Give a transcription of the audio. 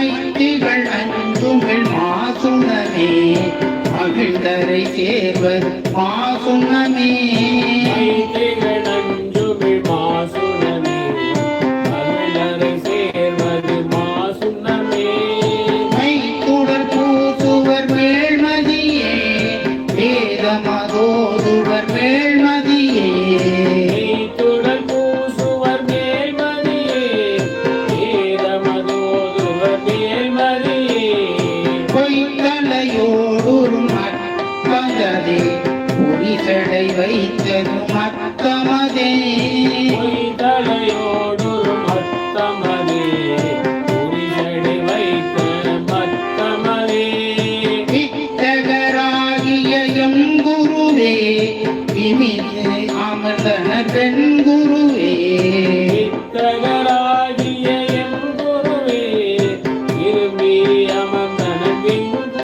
மைத்திகள் அஞ்சுங்கள் மாசுணமே மகிழ்ந்தரை சேர்வது மாசுணமே மைத்திகள் அஞ்சுமிழ் மாசுணமே மகிழரை சேர்வது மாசுணமே மைத்துடர் பூசுவர் வேள்மதியே வேதமதோதுவர் வேள்மதியே மக்கதே பொறிசடை வைத்தது மக்கமதே பொய்தலையோடொரு மத்தமதே. புரிசடை வைத்த மத்தமதே. வித்தகராகிய எம் குருவே விமித்து அமர்ந்தன பெண் குருவே வித்தகராகிய எம் குருவே இருமி